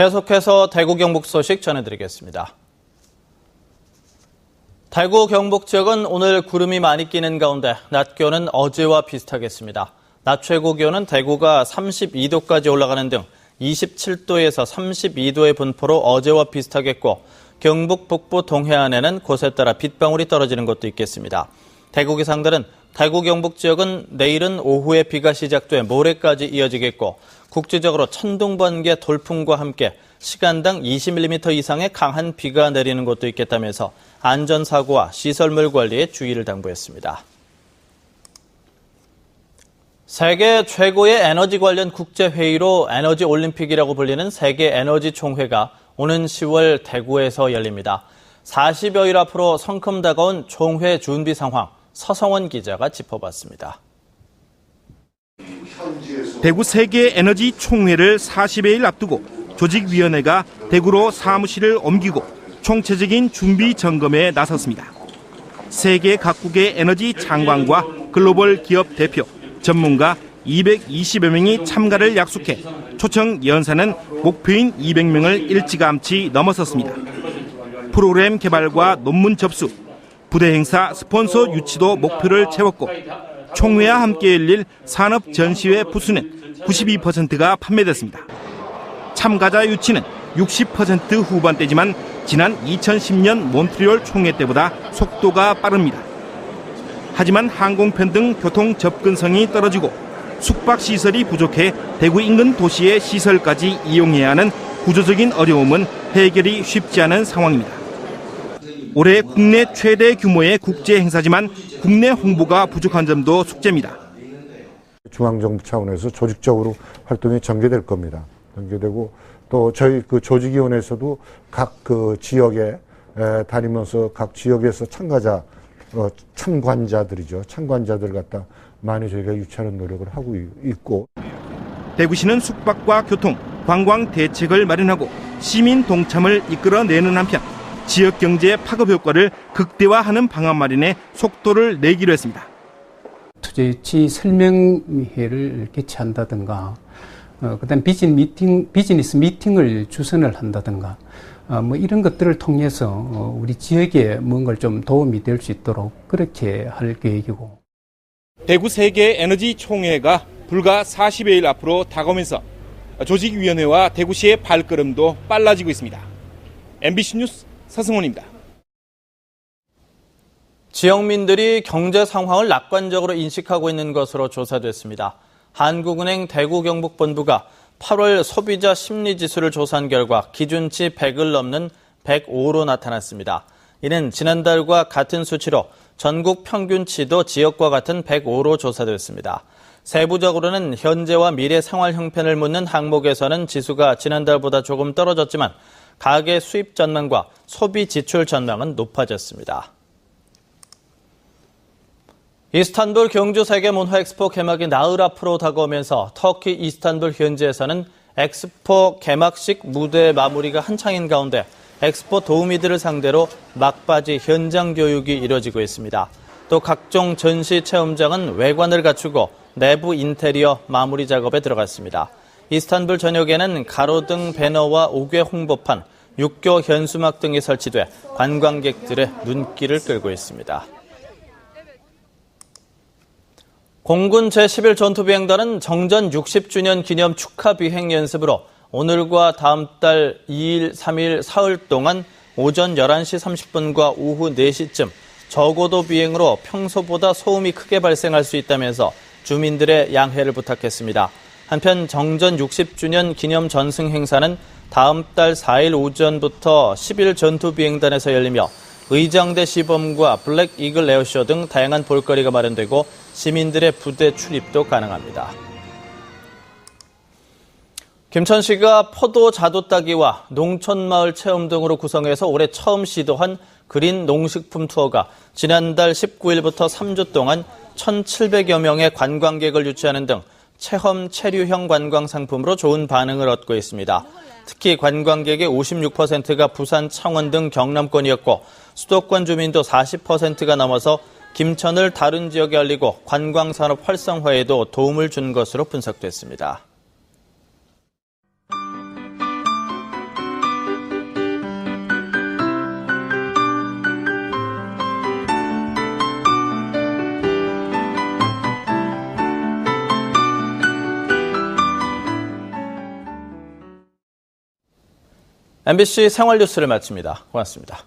계속해서 대구 경북 소식 전해드리겠습니다. 대구 경북 지역은 오늘 구름이 많이 끼는 가운데 낮 기온은 어제와 비슷하겠습니다. 낮 최고 기온은 대구가 32도까지 올라가는 등 27도에서 32도의 분포로 어제와 비슷하겠고 경북 북부 동해안에는 곳에 따라 빗방울이 떨어지는 곳도 있겠습니다. 대구 기상들은 대구 경북 지역은 내일은 오후에 비가 시작돼 모레까지 이어지겠고 국지적으로 천둥 번개 돌풍과 함께 시간당 20mm 이상의 강한 비가 내리는 곳도 있겠다면서 안전사고와 시설물 관리에 주의를 당부했습니다. 세계 최고의 에너지 관련 국제회의로 에너지 올림픽이라고 불리는 세계 에너지 총회가 오는 10월 대구에서 열립니다. 40여일 앞으로 성큼 다가온 총회 준비 상황 서성원 기자가 짚어봤습니다. 대구 세계 에너지 총회를 40여일 앞두고 조직위원회가 대구로 사무실을 옮기고 총체적인 준비 점검에 나섰습니다. 세계 각국의 에너지 장관과 글로벌 기업 대표, 전문가 220여 명이 참가를 약속해 초청 연사는 목표인 200명을 일찌감치 넘어섰습니다. 프로그램 개발과 논문 접수, 부대 행사 스폰서 유치도 목표를 채웠고 총회와 함께 열릴 산업 전시회 부수는 92%가 판매됐습니다. 참가자 유치는 60% 후반대지만 지난 2010년 몬트리올 총회 때보다 속도가 빠릅니다. 하지만 항공편 등 교통 접근성이 떨어지고 숙박 시설이 부족해 대구 인근 도시의 시설까지 이용해야 하는 구조적인 어려움은 해결이 쉽지 않은 상황입니다. 올해 국내 최대 규모의 국제 행사지만 국내 홍보가 부족한 점도 숙제입니다. 중앙정부 차원에서 조직적으로 활동이 전개될 겁니다. 전개되고 또 저희 그 조직위원회에서도 각 그 지역에 에, 다니면서 각 지역에서 참가자 어, 참관자들이죠. 참관자들 갖다 많이 저희가 유치하는 노력을 하고 있고 대구시는 숙박과 교통, 관광 대책을 마련하고 시민 동참을 이끌어내는 한편 지역 경제 파급 효과를 극대화하는 방안 마련에 속도를 내기로 했습니다. 투자 유치 설명회를 개최한다든가, 어, 그다음 비즈니스 미팅, 비즈니스 미팅을 주선을 한다든가, 어, 뭐 이런 것들을 통해서 어, 우리 지역에 뭔가를 좀 도움이 될 수 있도록 그렇게 할 계획이고. 대구 세계 에너지 총회가 불과 40여일 앞으로 다가오면서 조직위원회와 대구시의 발걸음도 빨라지고 있습니다. MBC 뉴스 서승훈입니다. 지역민들이 경제 상황을 낙관적으로 인식하고 있는 것으로 조사됐습니다. 한국은행 대구경북본부가 8월 소비자 심리지수를 조사한 결과 기준치 100을 넘는 105로 나타났습니다. 이는 지난달과 같은 수치로 전국 평균치도 지역과 같은 105로 조사됐습니다. 세부적으로는 현재와 미래 생활 형편을 묻는 항목에서는 지수가 지난달보다 조금 떨어졌지만 가계 수입 전망과 소비 지출 전망은 높아졌습니다. 이스탄불 경주 세계 문화 엑스포 개막이 나흘 앞으로 다가오면서 터키 이스탄불 현지에서는 엑스포 개막식 무대 마무리가 한창인 가운데 엑스포 도우미들을 상대로 막바지 현장 교육이 이뤄지고 있습니다. 또 각종 전시 체험장은 외관을 갖추고 내부 인테리어 마무리 작업에 들어갔습니다. 이스탄불 전역에는 가로등 배너와 옥외 홍보판, 육교 현수막 등이 설치돼 관광객들의 눈길을 끌고 있습니다. 공군 제11 전투비행단은 정전 60주년 기념 축하 비행 연습으로 오늘과 다음 달 2일, 3일, 사흘 동안 오전 11시 30분과 오후 4시쯤 저고도 비행으로 평소보다 소음이 크게 발생할 수 있다면서 주민들의 양해를 부탁했습니다. 한편 정전 60주년 기념 전승 행사는 다음 달 4일 오전부터 10일 전투비행단에서 열리며 의장대 시범과 블랙 이글 에어쇼 등 다양한 볼거리가 마련되고 시민들의 부대 출입도 가능합니다. 김천시가 포도 자도 따기와 농촌마을 체험 등으로 구성해서 올해 처음 시도한 그린 농식품 투어가 지난달 19일부터 3주 동안 1,700여 명의 관광객을 유치하는 등 체험 체류형 관광 상품으로 좋은 반응을 얻고 있습니다. 특히 관광객의 56%가 부산, 창원 등 경남권이었고 수도권 주민도 40%가 넘어서 김천을 다른 지역에 알리고 관광산업 활성화에도 도움을 준 것으로 분석됐습니다. MBC 생활 뉴스를 마칩니다. 고맙습니다.